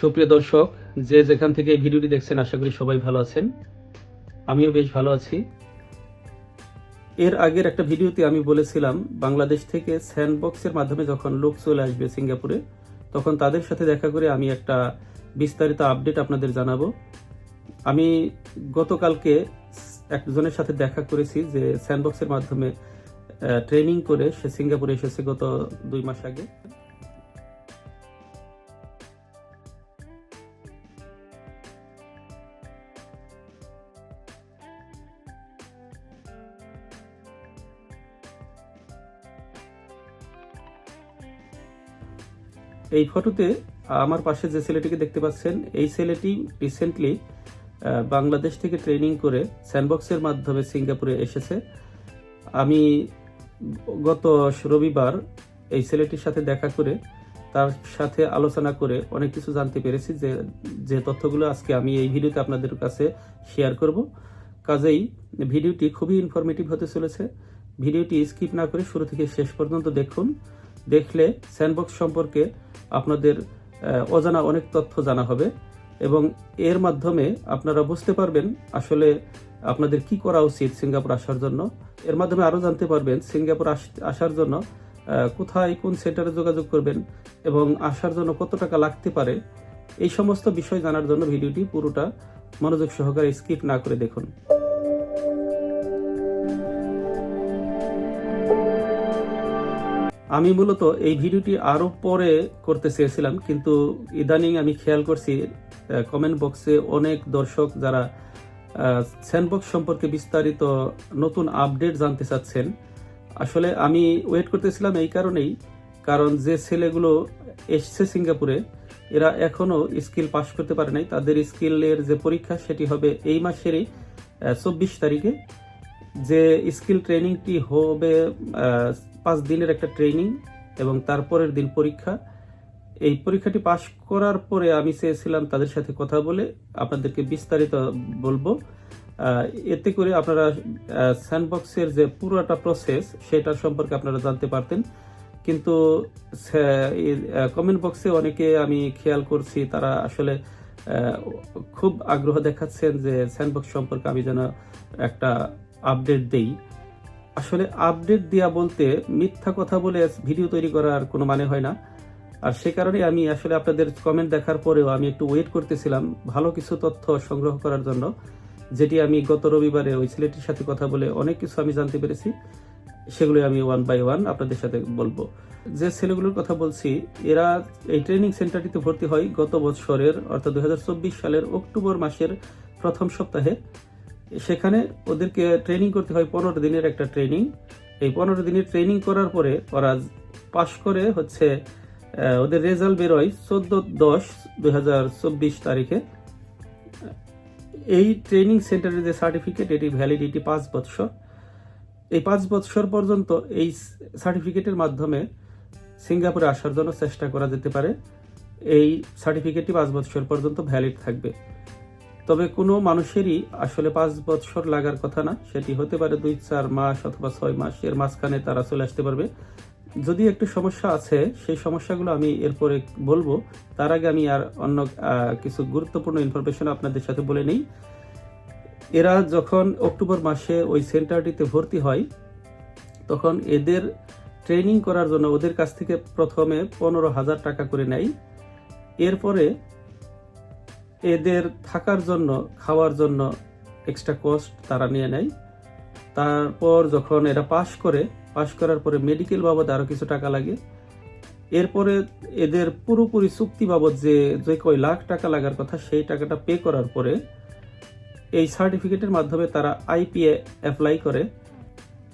সুপ্রিয় দর্শক, যে যেখান থেকে এই ভিডিওটি দেখছেন, আশা করি সবাই ভালো আছেন। আমিও বেশ ভালো আছি। এর আগের একটা ভিডিওতে আমি বলেছিলাম, বাংলাদেশ থেকে স্যান্ডবক্সের মাধ্যমে যখন লোক চলে আসবে সিঙ্গাপুরে, তখন তাদের সাথে দেখা করে আমি একটা বিস্তারিত আপডেট আপনাদের জানাব। আমি গতকালকে একজনের সাথে দেখা করেছি যে স্যান্ডবক্সের মাধ্যমে ট্রেনিং করে সে সিঙ্গাপুরে এসেছে গত দুই মাস আগে। এই ফটোতে আমার পাশে যে ছেলেটিকে দেখতে পাচ্ছেন, এই ছেলেটি রিসেন্টলি বাংলাদেশ থেকে ট্রেনিং করে স্যান্ডবক্সের মাধ্যমে সিঙ্গাপুরে এসেছে। আমি গত রবিবার এই ছেলেটির সাথে দেখা করে, তার সাথে আলোচনা করে অনেক কিছু জানতে পেরেছি যে যে তথ্যগুলো আজকে আমি এই ভিডিওতে আপনাদের কাছে শেয়ার করব। কাজেই ভিডিওটি খুবই ইনফরমেটিভ হতে চলেছে। ভিডিওটি স্কিপ না করে শুরু থেকে শেষ পর্যন্ত দেখুন। দেখলে স্যান্ডবক্স সম্পর্কে আপনাদের অজানা অনেক তথ্য জানা হবে এবং এর মাধ্যমে আপনারা বুঝতে পারবেন আসলে আপনাদের কি করা উচিত সিঙ্গাপুর আসার জন্য। এর মাধ্যমে আরও জানতে পারবেন সিঙ্গাপুর আসার জন্য কোথায় কোন সেন্টারে যোগাযোগ করবেন এবং আসার জন্য কত টাকা লাগতে পারে। এই সমস্ত বিষয় জানার জন্য ভিডিওটি পুরোটা মনোযোগ সহকারে স্কিপ না করে দেখুন। আমি মূলত এই ভিডিওটি আরও পরে করতে চেয়েছিলাম, কিন্তু ইদানিং আমি খেয়াল করছি কমেন্ট বক্সে অনেক দর্শক যারা স্যান্ডবক্স সম্পর্কে বিস্তারিত নতুন আপডেট জানতে চাচ্ছেন। আসলে আমি ওয়েট করতেছিলাম এই কারণেই, কারণ যে ছেলেগুলো এসছে সিঙ্গাপুরে, এরা এখনও স্কিল পাস করতে পারে নাই। তাদের স্কিলের যে পরীক্ষা, সেটি হবে এই মাসেরই চব্বিশ তারিখে। যে স্কিল ট্রেনিংটি হবে পাঁচ দিনের একটা ট্রেনিং এবং তারপরের দিন পরীক্ষা। এই পরীক্ষাটি পাশ করার পরে আমি চেয়েছিলাম তাদের সাথে কথা বলে আপনাদেরকে বিস্তারিত বলব। এতে করে আপনারা স্যান্ডবক্সের যে পুরোটা প্রসেস সেটার সম্পর্কে আপনারা জানতে পারতেন। কিন্তু কমেন্ট বক্সে অনেকে আমি খেয়াল করছি, তারা আসলে খুব আগ্রহ দেখাচ্ছেন যে স্যান্ডবক্স সম্পর্কে আমি যেন একটা আপডেট দেই। আসলে আপডেট দেয়া বলতে মিথ্যা কথা বলে ভিডিও তৈরি করার কোনো মানে হয় না। আর সে কারণে আমি আসলে আপনাদের কমেন্ট দেখার পরেও আমি একটু ওয়েট করতেছিলাম ভালো কিছু তথ্য সংগ্রহ করার জন্য, যেটি আমি গত রবিবারে ওই ছেলেটির সাথে কথা বলে অনেক কিছু আমি জানতে পেরেছি। সেগুলো আমি ওয়ান বাই ওয়ান আপনাদের সাথে বলব। যে ছেলেগুলোর কথা বলছি, এরা এই ট্রেনিং সেন্টারটিতে ভর্তি হয় গত বছরের অর্থাৎ দু হাজার চব্বিশ সালের অক্টোবর মাসের প্রথম সপ্তাহে। সেখানে ওদেরকে ট্রেনিং করতে হয় পনেরো দিনের একটা ট্রেনিং এই পনেরো দিনের ট্রেনিং করার পরে ওরা পাশ করে হচ্ছে ওদের রেজাল্ট বেরোয় চোদ্দ দশ দুই তারিখে। এই ট্রেনিং সেন্টারের যে সার্টিফিকেট এটি ভ্যালিডিটি পাঁচ বৎসর। এই পাঁচ বৎসর পর্যন্ত এই সার্টিফিকেটের মাধ্যমে সিঙ্গাপুরে আসার জন্য চেষ্টা করা যেতে পারে। এই সার্টিফিকেটটি পাঁচ বৎসর পর্যন্ত ভ্যালিড থাকবে। তবে কোনো মানুষেরই আসলে পাঁচ বছর লাগার কথা না। সেটি হতে পারে দুই, চার মাস অথবা ছয় মাস। এর মাঝখানে তারা চলে আসতে পারবে। যদি একটু সমস্যা আছে, সেই সমস্যাগুলো আমি এরপরে বলব। তার আগে আমি আর অন্য কিছু গুরুত্বপূর্ণ ইনফরমেশন আপনাদের সাথে বলে নেই। এরা যখন অক্টোবর মাসে ওই সেন্টারটিতে ভর্তি হয়, তখন এদের ট্রেনিং করার জন্য ওদের কাছ থেকে প্রথমে পনেরো হাজার টাকা করে নেয়। এরপরে এদের থাকার জন্য, খাওয়ার জন্য এক্সট্রা কস্ট তারা নিয়ে নেয়। তারপর যখন এরা পাশ করে, পাশ করার পরে মেডিকেল বাবদ আরও কিছু টাকা লাগে। এরপরে এদের পুরোপুরি চুক্তি বাবদ যে যে কয় লাখ টাকা লাগার কথা, সেই টাকাটা পে করার পরে এই সার্টিফিকেটের মাধ্যমে তারা আইপিএ অ্যাপ্লাই করে।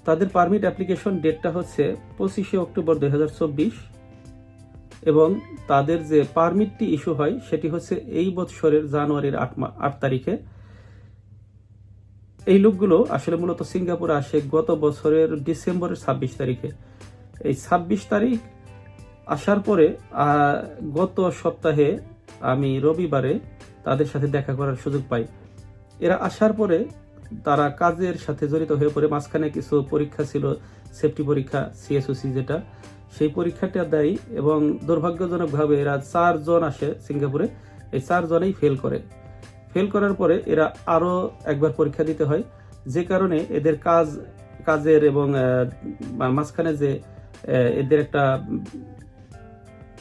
তাদের পারমিট অ্যাপ্লিকেশন ডেটটা হচ্ছে পঁচিশে অক্টোবর দু হাজার চব্বিশ। এবং তাদের যে পারমিটটি ইস্যু হয়, সেটি হচ্ছে এই বছরের জানুয়ারির আট আট তারিখে। এই লোকগুলো আসলে মূলত সিঙ্গাপুরে আসে গত বছরের ডিসেম্বরের ছাব্বিশ তারিখে। এই ছাব্বিশ তারিখ আসার পরে গত সপ্তাহে আমি রবিবারে তাদের সাথে দেখা করার সুযোগ পাই। এরা আসার পরে তারা কাজের সাথে জড়িত হয়ে পড়ে। মাঝখানে কিছু পরীক্ষা ছিল, সেফটি পরীক্ষা, সিএসওসি যেটা। সেই পরীক্ষাটা দেয় এবং দুর্ভাগ্যজনকভাবে এরা চারজন আসে সিঙ্গাপুরে। এই চারজনেই ফেল করে। ফেল করার পরে এরা আরও একবার পরীক্ষা দিতে হয়। যে কারণে এদের কাজ, কাজের এবং মাঝখানে যে এদের একটা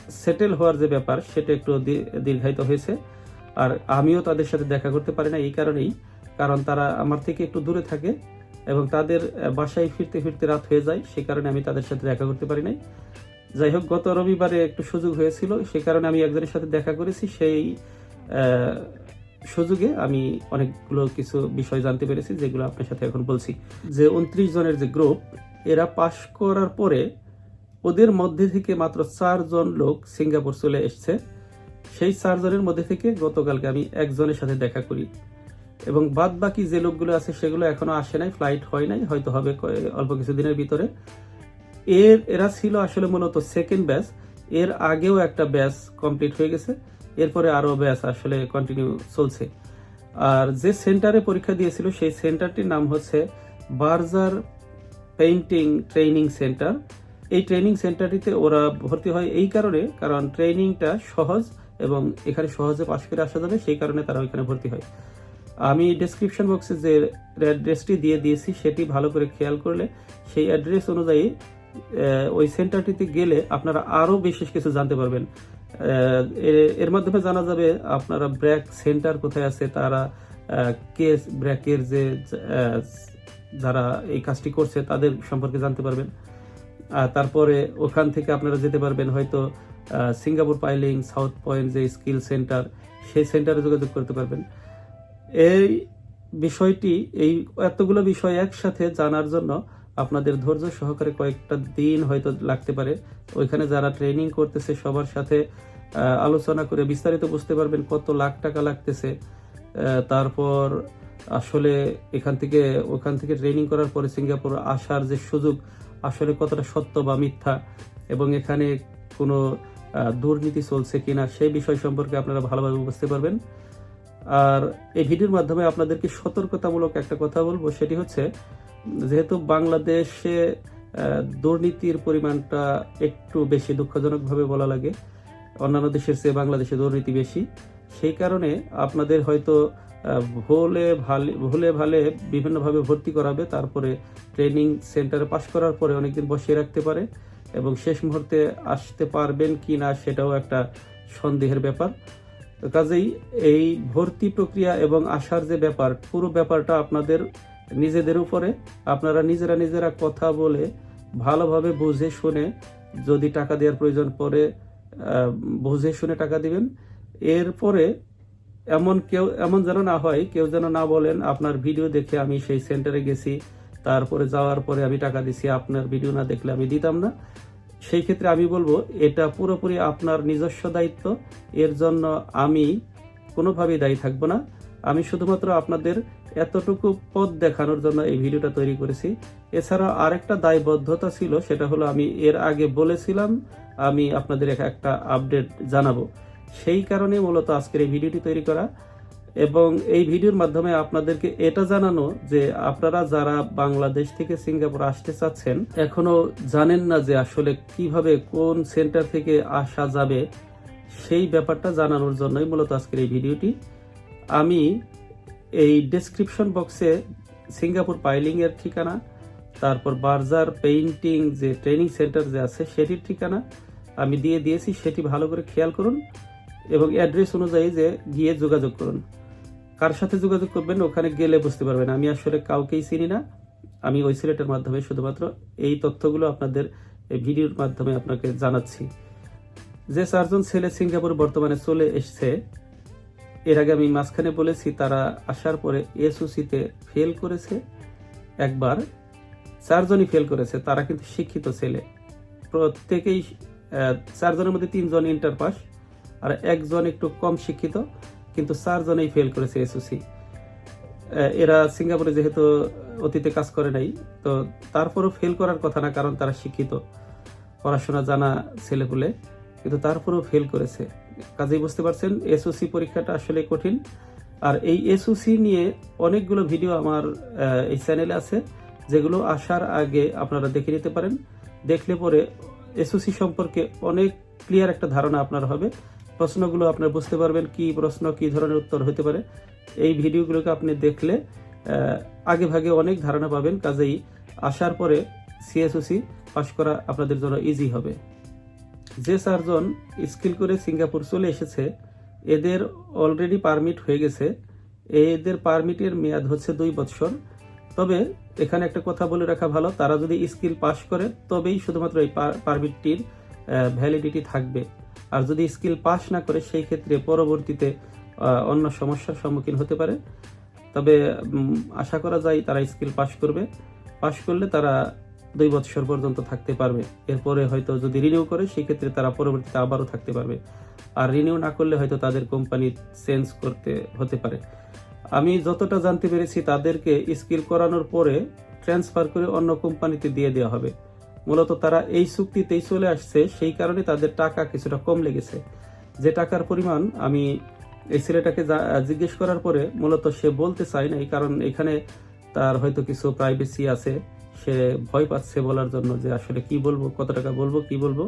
সেটেল হওয়ার যে ব্যাপার, সেটা একটু দীর্ঘায়িত হয়েছে। আর আমিও তাদের সাথে দেখা করতে পারি না এই কারণেই। কারণ তারা আমার থেকে একটু দূরে থাকে। এবং তাদের বাসায় ফিরতে ফিরতে রাত হয়ে যায়, সে কারণে আমি তাদের সাথে দেখা করতে পারি নাই। যাই হোক, গত রবিবারে একটু সুযোগ হয়েছিল, সে কারণে আমি একজনের সাথে দেখা করেছি। সেই সুযোগে আমি অনেকগুলো কিছু বিষয় জানতে পেরেছি, যেগুলো আপনার সাথে এখন বলছি। যে উনত্রিশ জনের যে গ্রুপ, এরা পাশ করার পরে ওদের মধ্যে থেকে মাত্র চারজন লোক সিঙ্গাপুর চলে এসছে। সেই চারজনের মধ্যে থেকে গতকালকে আমি একজনের সাথে দেখা করি। এবং বাদ বাকি যে লোকগুলো আছে, সেগুলো এখনও আসে নাই ফ্লাইট হয় নাই, হয়তো হবে অল্প কিছুদিনের ভিতরে। এর, এরা ছিল আসলে মূলত সেকেন্ড ব্যাচ এর আগেও একটা ব্যাচ কমপ্লিট হয়ে গেছে। এরপরে আরও ব্যাচ আসলে কন্টিনিউ চলছে। আর যে সেন্টারে পরীক্ষা দিয়েছিল, সেই সেন্টারটির নাম হচ্ছে বার্জার পেইন্টিং ট্রেনিং সেন্টার এই ট্রেনিং সেন্টারটিতে ওরা ভর্তি হয় এই কারণে, কারণ ট্রেনিংটা সহজ এবং এখানে সহজে পাশ করে আসা যাবে, সেই কারণে তারা ওইখানে ভর্তি হয়। আমি ডেসক্রিপশন বক্সে যে অ্যাড্রেসটি দিয়ে দিয়েছি, সেটি ভালো করে খেয়াল করলে সেই অ্যাড্রেস অনুযায়ী ওই সেন্টারটিতে গেলে আপনারা আরও বিশেষ কিছু জানতে পারবেন। এর মাধ্যমে জানা যাবে আপনারা ব্র্যাক সেন্টার কোথায় আছে, তারা কে ব্র্যাকের যে যারা এই কাজটি করছে, তাদের সম্পর্কে জানতে পারবেন। তারপরে ওখান থেকে আপনারা যেতে পারবেন হয়তো সিঙ্গাপুর পাইলিং, সাউথ পয়েন্ট যে স্কিল সেন্টার, সেই সেন্টারে যোগাযোগ করতে পারবেন। এই বিষয়টি, এই এতগুলো বিষয় একসাথে জানার জন্য আপনাদের ধৈর্য সহকারে কয়েকটা দিন হয়তো লাগতে পারে। ওইখানে যারা ট্রেনিং করতেছে, সবার সাথে আলোচনা করে বিস্তারিত বুঝতে পারবেন কত লাখ টাকা লাগতেছে। তারপর আসলে এখান থেকে, ওখান থেকে ট্রেনিং করার পরে সিঙ্গাপুর আসার যে সুযোগ, আসলে কতটা সত্য বা মিথ্যা এবং এখানে কোনো দুর্নীতি চলছে কিনা, সেই বিষয় সম্পর্কে আপনারা ভালোভাবে বুঝতে পারবেন। আর এই ভিডিওর মাধ্যমে আপনাদেরকে সতর্কতামূলক একটা কথা বলব, সেটি হচ্ছে যেহেতু বাংলাদেশে দুর্নীতির পরিমাণটা একটু বেশি, দুঃখজনকভাবে বলা লাগে, অন্যান্য দেশের চেয়ে বাংলাদেশে দুর্নীতি বেশি, সেই কারণে আপনাদের হয়তো ভুলে ভালে ভুলে ভালে বিভিন্নভাবে ভর্তি করাবে, তারপরে ট্রেনিং সেন্টারে পাশ করার পরে অনেকদিন বসিয়ে রাখতে পারে এবং শেষ মুহূর্তে আসতে পারবেন কি না সেটাও একটা সন্দেহের ব্যাপার। কাজেই এই ভর্তি প্রক্রিয়া এবং আসার যে ব্যাপার, পুরো ব্যাপারটা আপনাদের নিজেদের উপরে, আপনারা নিজেরা নিজেরা কথা বলে ভালোভাবে বুঝে শুনে যদি টাকা দেওয়ার প্রয়োজন পড়ে বুঝে শুনে টাকা দিবেন। এরপরে এমন কেউ, এমন যেন না হয়, কেউ যেন না বলেন, আপনার ভিডিও দেখে আমি সেই সেন্টারে গেছি, তারপরে যাওয়ার পরে আমি টাকা দিছি, আপনার ভিডিও না দেখলে আমি দিতাম না। সেই ক্ষেত্রে আমি বলব, এটা পুরোপুরি আপনার নিজস্ব দায়িত্ব। এর জন্য আমি কোনোভাবেই দায়ী থাকব না। আমি শুধুমাত্র আপনাদের এতটুকু পথ দেখানোর জন্য এই ভিডিওটা তৈরি করেছি। এছাড়া আরেকটা দায়বদ্ধতা ছিল, সেটা হলো আমি এর আগে বলেছিলাম, আমি আপনাদের একটা আপডেট জানাব। সেই কারণে মূলত আজকের এই ভিডিওটি তৈরি করা। এবং এই ভিডিওর মাধ্যমে আপনাদেরকে এটা জানানো যে আপনারা যারা বাংলাদেশ থেকে সিঙ্গাপুর আসতে চাচ্ছেন, এখনও জানেন না যে আসলে কীভাবে কোন সেন্টার থেকে আসা যাবে, সেই ব্যাপারটা জানানোর জন্যই মূলত আজকের এই ভিডিওটি। আমি এই ডেসক্রিপশন বক্সে সিঙ্গাপুর পাইলিং এর ঠিকানা, তারপর বার্জার পেইন্টিং যে ট্রেনিং সেন্টার যে আছে, সেটির ঠিকানা আমি দিয়ে দিয়েছি, সেটি ভালো করে খেয়াল করুন। এবং অ্যাড্রেস অনুযায়ী যে গিয়ে যোগাযোগ করুন। কার সাথে যোগাযোগ করবেন ওখানে গেলে বুঝতে পারবেন। আমি আসলে কাউকেই চিনি না। আমি ওই সিলেটের মাধ্যমে শুধুমাত্র এই তথ্যগুলো আপনাদের এই ভিডিওর মাধ্যমে আপনাকে জানাচ্ছি। যে চারজন ছেলে সিঙ্গাপুর বর্তমানে চলে এসছে, এর আগে আমি মাঝখানে বলেছি, তারা আসার পরে এসওসিতে ফেল করেছে। একবার চারজনই ফেল করেছে, তারা কিন্তু শিক্ষিত ছেলে। প্রত্যেকেই চারজনের মধ্যে তিনজন ইন্টার পাস আর একজন একটু কম শিক্ষিত, কিন্তু চারজনেই ফেল করেছে এসওসি এরা সিঙ্গাপুরে যেহেতু অতীতে কাজ করে নাই, তো তারপরও ফেল করার কথা না, কারণ তারা শিক্ষিত। পড়াশোনা জানা ছেলেপুলে, কিন্তু তারপরেও ফেল করেছে। কাজেই বুঝতে পারছেন এসওসি পরীক্ষাটা আসলে কঠিন। আর এই এসওসি নিয়ে অনেকগুলো ভিডিও আমার এই চ্যানেলে আছে, যেগুলো আসার আগে আপনারা দেখে নিতে পারেন। দেখলে পরে এসওসি সম্পর্কে অনেক ক্লিয়ার একটা ধারণা আপনার হবে। প্রশ্নগুলো আপনার বুঝতে পারবেন, কি প্রশ্ন, কি ধরনের উত্তর হতে পারে। এই ভিডিওগুলোকে আপনি দেখলে আগে ভাগে অনেক ধারণা পাবেন, কাজেই আসার পরে সিএসওসি পাশ করা আপনাদের জন্য ইজি হবে। যে চারজন স্কিল করে সিঙ্গাপুর চলে এসেছে, এদের অলরেডি পারমিট হয়ে গেছে। এদের পারমিটের মেয়াদ হচ্ছে দুই বছর তবে এখানে একটা কথা বলে রাখা ভালো, তারা যদি স্কিল পাশ করে, তবেই শুধুমাত্র এই পারমিটটির ভ্যালিডিটি থাকবে। আর যদি স্কিল পাস না করে, সেই ক্ষেত্রে পরবর্তীতে অন্য সমস্যার সম্মুখীন হতে পারে। তবে আশা করা যায় তারা স্কিল পাস করবে। পাস করলে তারা দুই বছর পর্যন্ত থাকতে পারবে। এরপরে হয়তো যদি রিনিউ করে, সেই ক্ষেত্রে তারা পরবর্তীতে আবারও থাকতে পারবে। আর রিনিউ না করলে হয়তো তাদের কোম্পানি চেঞ্জ করতে হতে পারে। আমি যতটা জানতে পেরেছি, তাদেরকে স্কিল করানোর পরে ট্রান্সফার করে অন্য কোম্পানিতে দিয়ে দেওয়া হবে। মূলত তারা এই চুক্তিতেই চলে আসছে, সেই কারণে তাদের টাকা কিছুটা কম লেগেছে। যে টাকার পরিমাণ আমি এই ছেলেটাকে জিজ্ঞেস করার পরে মূলত সে বলতে চায় না এই কারণ এখানে তার হয়তো কিছু প্রাইভেসি আছে। সে ভয় পাচ্ছে বলার জন্য যে আসলে কি বলব, কত টাকা বলব, কি বলব,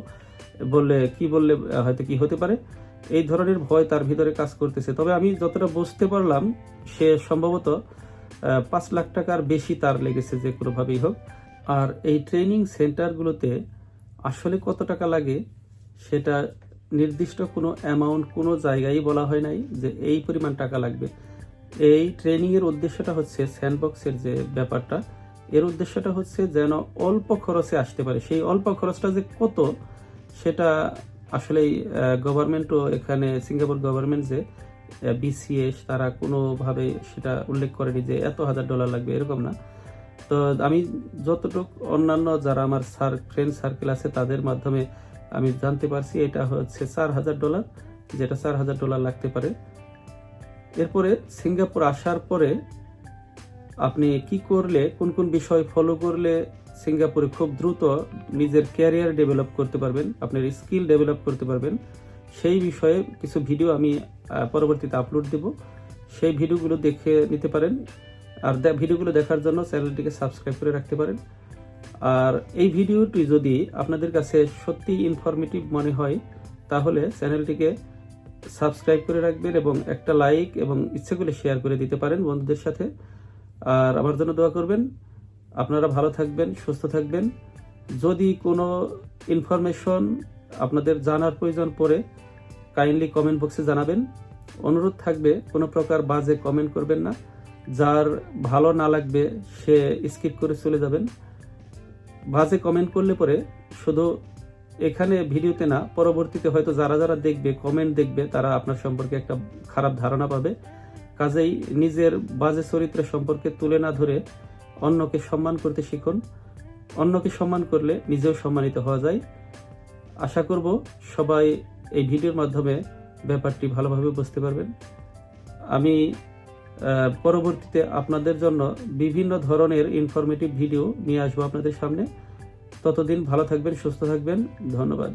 বললে, কি বললে হয়তো কি হতে পারে। এই ধরনের ভয় তার ভিতরে কাজ করতেছে। তবে আমি যতটা বুঝতে পারলাম, সে সম্ভবত পাঁচ লাখ টাকার বেশি তার লেগেছে যে কোনোভাবেই হোক। আর এই ট্রেনিং সেন্টারগুলোতে আসলে কত টাকা লাগে সেটা নির্দিষ্ট কোনো অ্যামাউন্ট কোনো জায়গায় বলা হয় নাই যে এই পরিমাণ টাকা লাগবে। এই ট্রেনিং এর উদ্দেশ্যটা হচ্ছে স্যান্ডবক্সের যে ব্যাপারটা, এর উদ্দেশ্যটা হচ্ছে যেন অল্প খরচে আসতে পারে। সেই অল্প খরচটা যে কত সেটা আসলেই গভর্নমেন্টও এখানে সিঙ্গাপুর গভর্নমেন্ট যে বিসিএস তারা কোনোভাবে সেটা উল্লেখ করেনি যে এত হাজার ডলার লাগবে, এরকম না। তো আমি যতটুকু অন্যান্য যারা আমার সার ফ্রেন্ড সার্কেল আছে, তাদের মাধ্যমে আমি জানতে পারছি এটা হচ্ছে চার হাজার ডলার, যেটা চার হাজার ডলার লাগতে পারে। এরপরে সিঙ্গাপুর আসার পরে আপনি কি করলে, কোন কোন বিষয় ফলো করলে সিঙ্গাপুরে খুব দ্রুত নিজের ক্যারিয়ার ডেভেলপ করতে পারবেন, আপনার স্কিল ডেভেলপ করতে পারবেন, সেই বিষয়ে কিছু ভিডিও আমি পরবর্তীতে আপলোড দেব। সেই ভিডিওগুলো দেখে নিতে পারেন। আর ভিডিওগুলো দেখার জন্য চ্যানেলটিকে সাবস্ক্রাইব করে রাখতে পারেন। আর এই ভিডিওটি যদি আপনাদের কাছে সত্যি ইনফরমেটিভ মনে হয়, তাহলে চ্যানেলটিকে সাবস্ক্রাইব করে রাখবেন এবং একটা লাইক এবং ইচ্ছে শেয়ার করে দিতে পারেন বন্ধুদের সাথে। আর আমার জন্য দোয়া করবেন, আপনারা ভালো থাকবেন, সুস্থ থাকবেন। যদি কোনো ইনফরমেশন আপনাদের জানার প্রয়োজন পড়ে কাইন্ডলি কমেন্ট বক্সে জানাবেন। অনুরোধ থাকবে, কোনো প্রকার বাজে কমেন্ট করবেন না। যার ভালো না লাগবে, সে স্কিপ করে চলে যাবেন। বাজে কমেন্ট করলে পরে শুধু এখানে ভিডিওতে না, পরবর্তীতে হয়তো যারা যারা দেখবে কমেন্ট দেখবে, তারা আপনার সম্পর্কে একটা খারাপ ধারণা পাবে। কাজেই নিজের বাজে চরিত্র সম্পর্কে তুলে না ধরে অন্যকে সম্মান করতে শিখুন। অন্যকে সম্মান করলে নিজেও সম্মানিত হওয়া যায়। আশা করব সবাই এই ভিডিওর মাধ্যমে ব্যাপারটি ভালোভাবে বুঝতে পারবেন। আমি পরবর্তীতে আপনাদের জন্য বিভিন্ন ধরনের ইনফরমেটিভ ভিডিও নিয়ে আসব আপনাদের সামনে। ততদিন ভালো থাকবেন, সুস্থ থাকবেন। ধন্যবাদ।